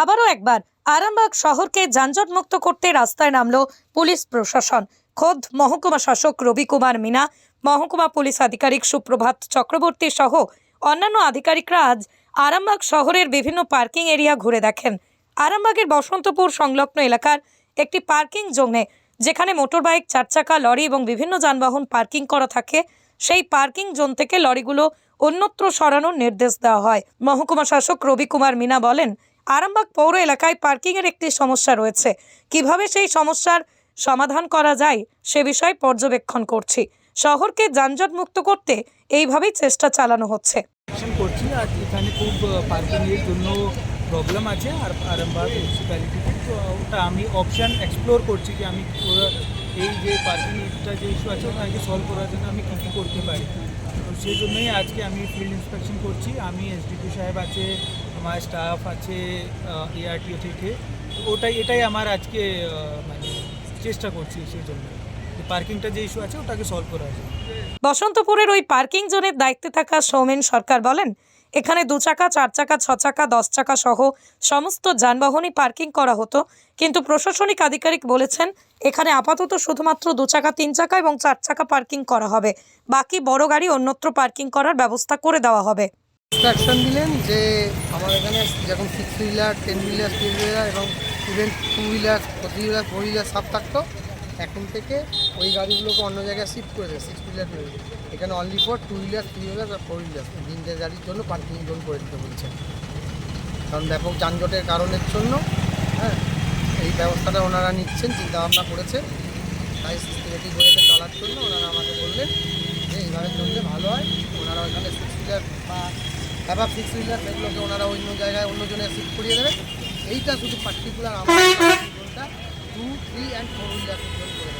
আবারও একবার আরামবাগ শহরকে যানজটমুক্ত করতে রাস্তায় নামলো পুলিশ প্রশাসন। খোদ মহকুমা শাসক রবি কুমার মিনা, মহকুমা পুলিশ আধিকারিক সুপ্রভাত চক্রবর্তী সহ অন্যান্য আধিকারিকরা আজ আরামবাগ শহরের বিভিন্ন পার্কিং এরিয়া ঘুরে দেখেন। আরামবাগের বসন্তপুর সংলগ্ন এলাকার একটি পার্কিং জোনে যেখানে মোটরবাইক চার চাকা লরি এবং বিভিন্ন যানবাহন পার্কিং করা থাকে, সেই পার্কিং জোন থেকে লরিগুলো অন্যত্র সরানোর নির্দেশ দেওয়া হয়। মহকুমা শাসক রবি কুমার মিনা বলেন আরামবাগ পৌর এলাকায় পার্কিংয়ের একটি সমস্যা রয়েছে। কীভাবে সেই সমস্যার সমাধান করা যায় সে বিষয়ে পর্যবেক্ষণ করছি। শহরকে যানজট মুক্ত করতে এইভাবেই চেষ্টা চালানো হচ্ছে। করছি, আর এখানে খুব পার্কিংয়ের জন্য প্রবলেম আছে, আর আরামবাগ মিউনিসিপ্যালিটিতে তো ওটা আমি অপশান এক্সপ্লোর করছি যে আমি এই যে পার্কিংটা যে ইস্যু আছে ওটাকে সলভ করার জন্য আমি কী কী করতে পারি। তো সেই জন্যই আজকে আমি ফিল্ড ইন্সপেকশন করছি। আমি এসডিপি সাহেব আছে আমার স্টাফ আছে এআরটিও থেকে ওটাই, এটাই আমার আজকে মানে চেষ্টা করছি সেই জন্য। পার্কিংটা যে ইস্যু আছে, ওটাকে সলভ জন্য বসন্তপুরের ওই পার্কিং জোনের দায়িত্বে থাকা সৌমেন সরকার বলেন, এখানে দু চাকা, চার চাকা, ছ চাকা, দশ চাকা সহ সমস্ত যানবাহনই পার্কিং করা হতো। কিন্তু প্রশাসনিক আধিকারিক বলেছেন, এখানে আপাতত শুধুমাত্র দু চাকা, তিন চাকা এবং চার চাকা পার্কিং করা হবে। বাকি বড় গাড়ি অন্যত্র পার্কিং করার ব্যবস্থা করে দেওয়া হবে। ইনস্ট্রাকশন দিলেন যে আমার এখানে যেরকম six wheeler ten wheeler three wheeler এবং even two wheeler three wheeler four wheeler সব থাকতো। এখন থেকে ওই গাড়িগুলোকে অন্য জায়গায় শিফট করে দেয় সিক্স হুইলার এখানে only for two wheeler three wheeler R four wheeler তিনটে গাড়ির জন্য পার্কিং জোন করে দিতে বলছেন কারণ ব্যাপক যানজটের কারণের জন্য হ্যাঁ এই ব্যবস্থাটা ওনারা নিচ্ছেন, চিন্তাভাবনা করেছেন তাই সিস্টেমেটিক ওয়েতে চলার জন্য ওনারা আমাকে বললেন যে এইভাবে চললে ভালো হয়। ওনারা ওইখানে সিক্স হুইলার বা অ্যাবাভ সিক্স হুইলার সেগুলোকে ওনারা অন্য জায়গায় অন্য জনে শিফট করিয়ে দেবে। এইটা শুধু পার্টিকুলার আমার two three and four wheeler করে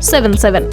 seven seven